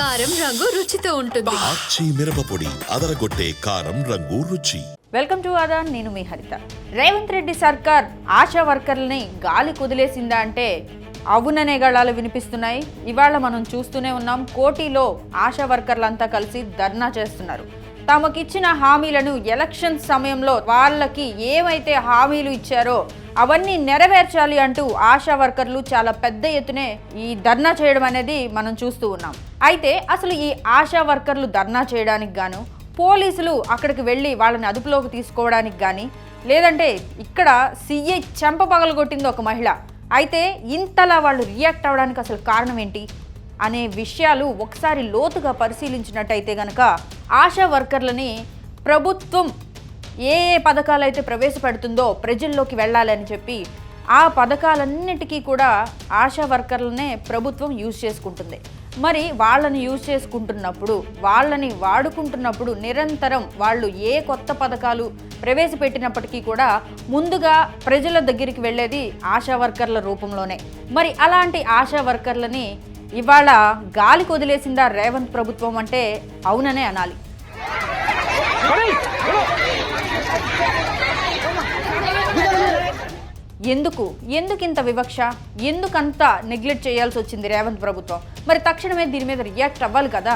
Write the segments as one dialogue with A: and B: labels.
A: కారం రంగు రుచితో ఉంటుంది.
B: ఆచి మిరపపొడి అదరగొట్టే కారం రంగు రుచి.
C: వెల్కమ్ టు ఆదా నేను మీ హరిత. రేవంత్ రెడ్డి సర్కార్ ఆశా వర్కర్లని గాలి కుదిలేసిందా అంటే అవుననే గళాలు వినిపిస్తున్నాయి. ఇవాళ మనం చూస్తూనే ఉన్నాం కోటిలో ఆశా వర్కర్లంతా కలిసి ధర్నా చేస్తున్నారు. తమకిచ్చిన హామీలను ఎలక్షన్ సమయంలో వాళ్ళకి ఏమైతే హామీలు ఇచ్చారో అవన్నీ నెరవేర్చాలి అంటూ ఆశా వర్కర్లు చాలా పెద్ద ఎత్తునే ఈ ధర్నా చేయడం అనేది మనం చూస్తూ ఉన్నాం. అయితే అసలు ఈ ఆశా వర్కర్లు ధర్నా చేయడానికి గాను పోలీసులు అక్కడికి వెళ్ళి వాళ్ళని అదుపులోకి తీసుకోవడానికి కానీ లేదంటే ఇక్కడ సీఐ చెంప పగలగొట్టింది ఒక మహిళ. అయితే ఇంతలా వాళ్ళు రియాక్ట్ అవ్వడానికి అసలు కారణం ఏంటి? అనే విషయాలు ఒకసారి లోతుగా పరిశీలించినట్టయితే గనక ఆశా వర్కర్లని ప్రభుత్వం ఏ ఏ పథకాలు అయితే ప్రవేశపెడుతుందో ప్రజల్లోకి వెళ్ళాలని చెప్పి ఆ పథకాలన్నిటికీ కూడా ఆశా వర్కర్లనే ప్రభుత్వం యూజ్ చేసుకుంటుంది. మరి వాళ్ళని యూజ్ చేసుకుంటున్నప్పుడు వాళ్ళని వాడుకుంటున్నప్పుడు నిరంతరం వాళ్ళు ఏ కొత్త పథకాలు ప్రవేశపెట్టినప్పటికీ కూడా ముందుగా ప్రజల దగ్గరికి వెళ్ళేది ఆశా వర్కర్ల రూపంలోనే. మరి అలాంటి ఆశా వర్కర్లని ఇవాళ గాలికి వదిలేసిందా రేవంత్ ప్రభుత్వం అంటే అవుననే అనాలి. ఎందుకు? ఎందుకు ఇంత వివక్ష? ఎందుకంత నెగ్లెక్ట్ చేయాల్సి వచ్చింది రేవంత్ ప్రభుత్వం? మరి తక్షణమే దీని మీద రియాక్ట్ అవ్వాలి కదా?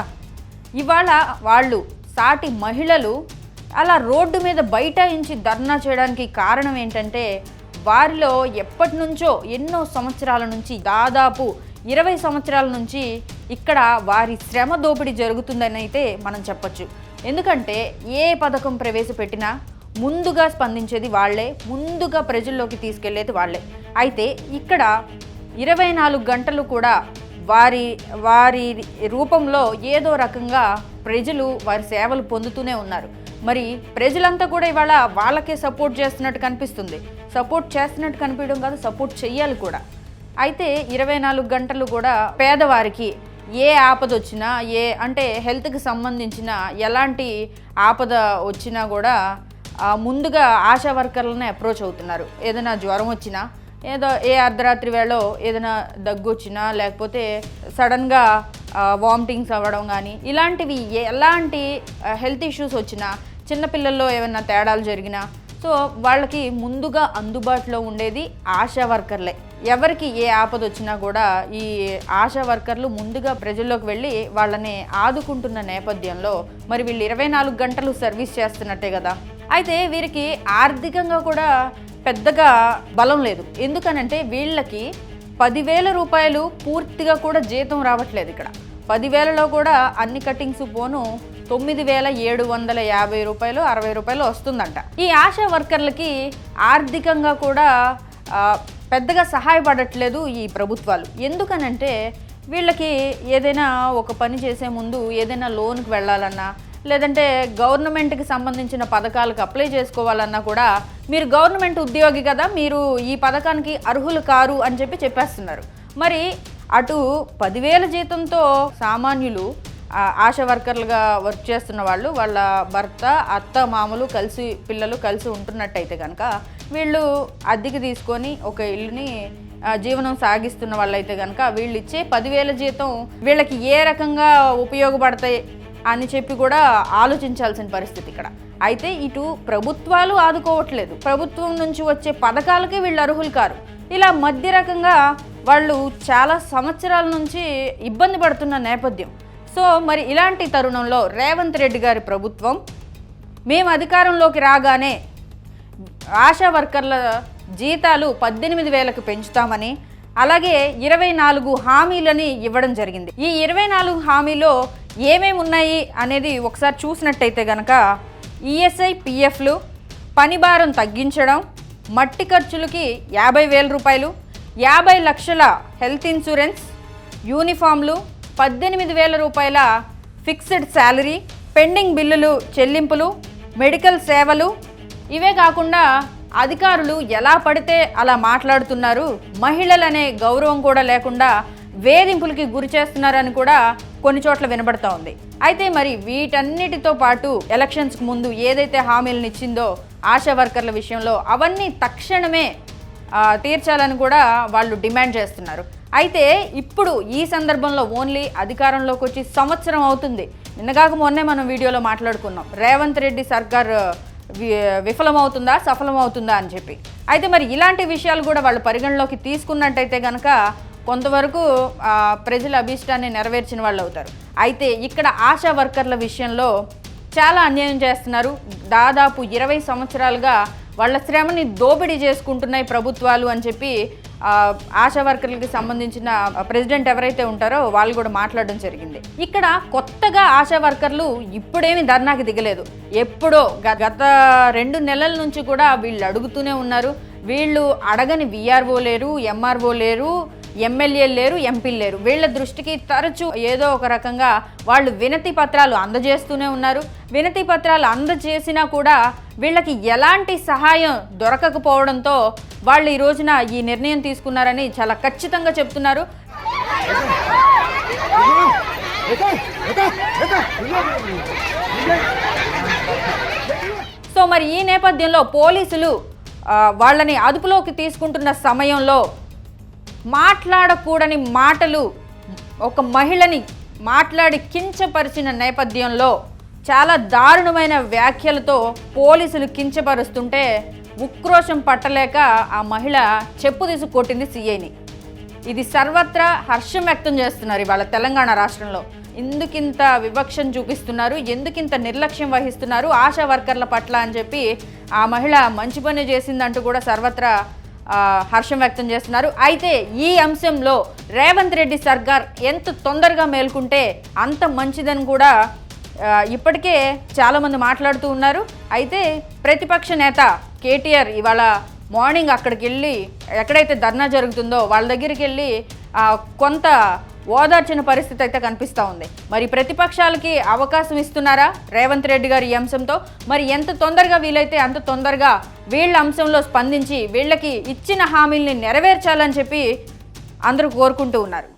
C: ఇవాళ వాళ్ళు సాటి మహిళలు అలా రోడ్డు మీద బైఠాయించి ధర్నా చేయడానికి కారణం ఏంటంటే వారిలో ఎప్పటి నుంచో ఎన్నో సంవత్సరాల నుంచి దాదాపు ఇరవై సంవత్సరాల నుంచి ఇక్కడ వారి శ్రమ దోపిడీ జరుగుతుందని అయితే మనం చెప్పచ్చు. ఎందుకంటే ఏ పథకం ప్రవేశపెట్టినా ముందుగా స్పందించేది వాళ్ళే ముందుగా ప్రజల్లోకి తీసుకెళ్ళేది వాళ్ళే. అయితే ఇక్కడ ఇరవై నాలుగు గంటలు కూడా వారి వారి రూపంలో ఏదో రకంగా ప్రజలు వారి సేవలు పొందుతూనే ఉన్నారు. మరి ప్రజలంతా కూడా ఇవాళ వాళ్ళకే సపోర్ట్ చేస్తున్నట్టు కనిపిస్తుంది. సపోర్ట్ చేస్తున్నట్టు కనిపించడం కాదు సపోర్ట్ చెయ్యాలి కూడా. అయితే ఇరవై నాలుగు గంటలు కూడా పేదవారికి ఏ ఆపద వచ్చినా ఏ అంటే హెల్త్కి సంబంధించిన ఎలాంటి ఆపద వచ్చినా కూడా ముందుగా ఆశా వర్కర్లనే అప్రోచ్ అవుతున్నారు. ఏదైనా జ్వరం వచ్చినా ఏదో ఏ అర్ధరాత్రి వేళలో ఏదైనా దగ్గు వచ్చినా లేకపోతే సడన్గా వామిటింగ్స్ అవ్వడం కానీ ఇలాంటివి ఎలాంటి హెల్త్ ఇష్యూస్ వచ్చినా చిన్నపిల్లల్లో ఏమైనా తేడాలు జరిగినా సో వాళ్ళకి ముందుగా అందుబాటులో ఉండేది ఆశా వర్కర్లే. ఎవరికి ఏ ఆపద వచ్చినా కూడా ఈ ఆశా వర్కర్లు ముందుగా ప్రజల్లోకి వెళ్ళి వాళ్ళని ఆదుకుంటున్న నేపథ్యంలో మరి వీళ్ళు ఇరవై నాలుగు గంటలు సర్వీస్ చేస్తున్నట్టే కదా. అయితే వీరికి ఆర్థికంగా కూడా పెద్దగా బలం లేదు. ఎందుకనంటే వీళ్ళకి పదివేల రూపాయలు పూర్తిగా కూడా జీతం రావట్లేదు ఇక్కడ. పదివేలలో కూడా అన్ని కటింగ్స్ పోను తొమ్మిది వేల ఏడు వందల యాభై రూపాయలు అరవై రూపాయలు వస్తుందంట. ఈ ఆశా వర్కర్లకి ఆర్థికంగా కూడా పెద్దగా సహాయపడట్లేదు ఈ ప్రభుత్వాలు. ఎందుకనంటే వీళ్ళకి ఏదైనా ఒక పని చేసే ముందు ఏదైనా లోన్కి వెళ్ళాలన్నా లేదంటే గవర్నమెంట్కి సంబంధించిన పథకాలకు అప్లై చేసుకోవాలన్నా కూడా మీరు గవర్నమెంట్ ఉద్యోగి కదా మీరు ఈ పథకానికి అర్హులు కారు అని చెప్పి చెప్పేస్తున్నారు. మరి అటు పదివేల జీతంతో సామాన్యులు ఆశా వర్కర్లుగా వర్క్ చేస్తున్న వాళ్ళు వాళ్ళ భర్త అత్త మామలు కలిసి పిల్లలు కలిసి ఉంటున్నట్టయితే కనుక వీళ్ళు అద్దెకి తీసుకొని ఒక ఇల్లుని జీవనం సాగిస్తున్న వాళ్ళైతే కనుక వీళ్ళు ఇచ్చే పదివేల జీతం వీళ్ళకి ఏ రకంగా ఉపయోగపడతాయి అని చెప్పి కూడా ఆలోచించాల్సిన పరిస్థితి ఇక్కడ. అయితే ఇటు ప్రభుత్వాలు ఆదుకోవట్లేదు. ప్రభుత్వం నుంచి వచ్చే పథకాలకి వీళ్ళు అర్హులు కారు. ఇలా మధ్య రకంగా వాళ్ళు చాలా సంవత్సరాల నుంచి ఇబ్బంది పడుతున్న నేపథ్యం. సో మరి ఇలాంటి తరుణంలో రేవంత్ రెడ్డి గారి ప్రభుత్వం మేము అధికారంలోకి రాగానే ఆశా వర్కర్ల జీతాలు పద్దెనిమిది వేలకు పెంచుతామని అలాగే ఇరవై నాలుగు హామీలని ఇవ్వడం జరిగింది. ఈ ఇరవై నాలుగు హామీలో ఏమేమి ఉన్నాయి అనేది ఒకసారి చూసినట్టయితే కనుక ఈఎస్ఐ పిఎఫ్లు పని భారం తగ్గించడం మట్టి ఖర్చులకి యాభై వేల రూపాయలు యాభై లక్షల హెల్త్ ఇన్సూరెన్స్ యూనిఫామ్లు పద్దెనిమిది వేల రూపాయల ఫిక్స్డ్ శాలరీ పెండింగ్ బిల్లులు చెల్లింపులు మెడికల్ సేవలు. ఇవే కాకుండా అధికారులు ఎలా పడితే అలా మాట్లాడుతున్నారు. మహిళలనే గౌరవం కూడా లేకుండా వేధింపులకి గురి చేస్తున్నారని కూడా కొన్ని చోట్ల వినబడతా ఉంది. అయితే మరి వీటన్నిటితో పాటు ఎలక్షన్స్కి ముందు ఏదైతే హామీలను ఇచ్చిందో ఆశా వర్కర్ల విషయంలో అవన్నీ తక్షణమే తీర్చాలని కూడా వాళ్ళు డిమాండ్ చేస్తున్నారు. అయితే ఇప్పుడు ఈ సందర్భంలో ఓన్లీ అధికారంలోకి వచ్చి సంవత్సరం అవుతుంది. నిన్నగాక మొన్నే మనం వీడియోలో మాట్లాడుకున్నాం. రేవంత్ రెడ్డి సర్కార్ విఫలమవుతుందా సఫలమవుతుందా అని చెప్పి. అయితే మరి ఇలాంటి విషయాలు కూడా వాళ్ళు పరిగణలోకి తీసుకున్నట్టయితే కనుక కొంతవరకు ప్రజల అభీష్టాన్ని నెరవేర్చిన వాళ్ళు అవుతారు. అయితే ఇక్కడ ఆశా వర్కర్ల విషయంలో చాలా అన్యాయం చేస్తున్నారు. దాదాపు ఇరవై సంవత్సరాలుగా వాళ్ళ శ్రమని దోపిడీ చేసుకుంటున్నాయి ప్రభుత్వాలు అని చెప్పి ఆశా వర్కర్లకి సంబంధించిన ప్రెసిడెంట్ ఎవరైతే ఉంటారో వాళ్ళు కూడా మాట్లాడడం జరిగింది. ఇక్కడ కొత్తగా ఆశా వర్కర్లు ఇప్పుడేమి ధర్నాకి దిగలేదు. ఎప్పుడో గత రెండు నెలల నుంచి కూడా వీళ్ళు అడుగుతూనే ఉన్నారు. వీళ్ళు అడగని విఆర్ఓ లేరు ఎంఆర్ఓ లేరు ఎమ్మెల్యేలు లేరు ఎంపీలు లేరు. వీళ్ళ దృష్టికి తరచూ ఏదో ఒక రకంగా వాళ్ళు వినతి పత్రాలు అందజేస్తూనే ఉన్నారు. వినతి పత్రాలు అందజేసినా కూడా వీళ్ళకి ఎలాంటి సహాయం దొరకకపోవడంతో వాళ్ళు ఈ రోజున ఈ నిర్ణయం తీసుకున్నారని చాలా ఖచ్చితంగా చెప్తున్నారు. సో మరి ఈ నేపథ్యంలో పోలీసులు వాళ్ళని అదుపులోకి తీసుకుంటున్న సమయంలో మాట్లాడకూడని మాటలు ఒక మహిళని మాట్లాడి కించపరిచిన నేపథ్యంలో చాలా దారుణమైన వ్యాఖ్యలతో పోలీసులు కించపరుస్తుంటే ఉక్రోషం పట్టలేక ఆ మహిళ చెప్పు తీసి కొట్టింది సీఐని. ఇది సర్వత్రా హర్షం వ్యక్తం చేస్తున్నారు ఇవాళ తెలంగాణ రాష్ట్రంలో. ఎందుకింత వివక్షం చూపిస్తున్నారు? ఎందుకింత నిర్లక్ష్యం వహిస్తున్నారు? ఆశా వర్కర్ల పట్ల అని చెప్పి ఆ మహిళ మంచి పని చేసిందంటూ కూడా సర్వత్రా హర్షం వ్యక్తం చేస్తున్నారు. అయితే ఈ అంశంలో రేవంత్ రెడ్డి సర్కార్ ఎంత తొందరగా మేల్కుంటే అంత మంచిదని కూడా ఇప్పటికే చాలామంది మాట్లాడుతూ ఉన్నారు. అయితే ప్రతిపక్ష నేత కేటీఆర్ ఇవాళ మార్నింగ్ అక్కడికి వెళ్ళి ఎక్కడైతే ధర్నా జరుగుతుందో వాళ్ళ దగ్గరికి వెళ్ళి కొంత ఓదార్చిన పరిస్థితి అయితే కనిపిస్తూ ఉంది. మరి ప్రతిపక్షాలకి అవకాశం ఇస్తున్నారా? రేవంత్ రెడ్డి గారి ఈ అంశంతో మరి ఎంత తొందరగా వీలైతే అంత తొందరగా వీళ్ళ అంశంలో స్పందించి వీళ్ళకి ఇచ్చిన హామీల్ని నెరవేర్చాలని చెప్పి అందరూ కోరుకుంటూ ఉన్నారు.